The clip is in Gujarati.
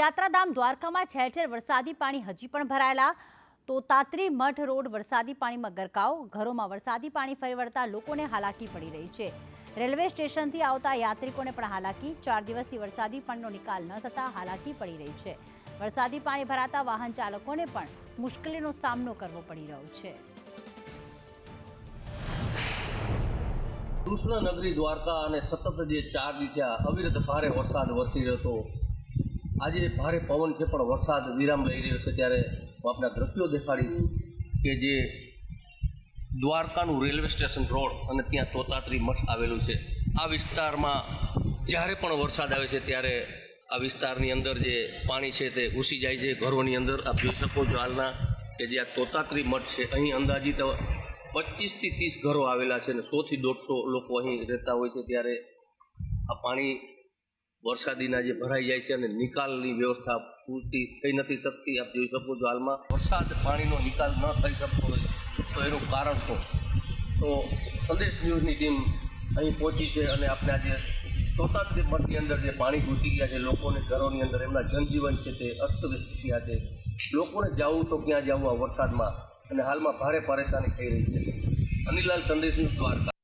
યાત્રાધામ દ્વારકામાં ઠેર ઠેર વરસાદી પાણી હજી પણ ભરાયેલા. તો તાત્રી મઠ રોડ વરસાદી પાણીમાં ગરકાવ. ઘરોમાં વરસાદી પાણી ફરી વળતા લોકોને હાલાકી પડી રહી છે. રેલવે સ્ટેશનથી આવતા યાત્રિકોને પણ હાલાકી. ચાર દિવસથી વરસાદી પાણીનો નિકાલ ન થતાં હાલાકી પડી રહી છે. વરસાદી પાણી ભરાતા વાહન ચાલકોને પણ મુશ્કેલીનો સામનો કરવો પડી રહ્યો છે. કૃષ્ણનગરી દ્વારકા અને સતત જે ચાર દિવસ અવિરત ભારે વરસાદ વરસી રહ્યો હતો. આજે ભારે પવન છે, પણ વરસાદ વિરામ લઈ રહ્યો છે ત્યારે હું આપણા દ્રશ્યો દેખાડીશ કે જે દ્વારકાનું રેલવે સ્ટેશન રોડ અને ત્યાં તોતાત્રી મઠ આવેલું છે. આ વિસ્તારમાં જ્યારે પણ વરસાદ આવે છે ત્યારે આ વિસ્તારની અંદર જે પાણી છે તે ઘૂસી જાય છે. ઘરોની અંદર આપ જોઈ શકો છો હાલના કે જે આ તોતાત્રી મઠ છે, અહીં અંદાજિત પચીસથી ત્રીસ ઘરો આવેલા છે અને સોથી દોઢસો લોકો અહીં રહેતા હોય છે. ત્યારે આ પાણી વરસાદીના જે ભરાઈ જાય છે અને નિકાલની વ્યવસ્થા પૂરતી થઈ નથી શકતી. આપ જોઈ શકો છો હાલમાં વરસાદ પાણીનો નિકાલ ન થઈ શકતો હોય તો એનું કારણ શું? તો સંદેશ ન્યૂઝની ટીમ અહીં પહોંચી છે અને આપણે આજે તોતાત્રી મઠની અંદર જે પાણી ઘૂસી ગયા છે, લોકોને ઘરોની અંદર એમના જનજીવન છે તે અસ્તવ્યસ્ત થયા છે. લોકોને જવું તો ક્યાં જવું આ વરસાદમાં? અને હાલમાં ભારે પરેશાની થઈ રહી છે. અનિલાલ સંદેશ દ્વારકા.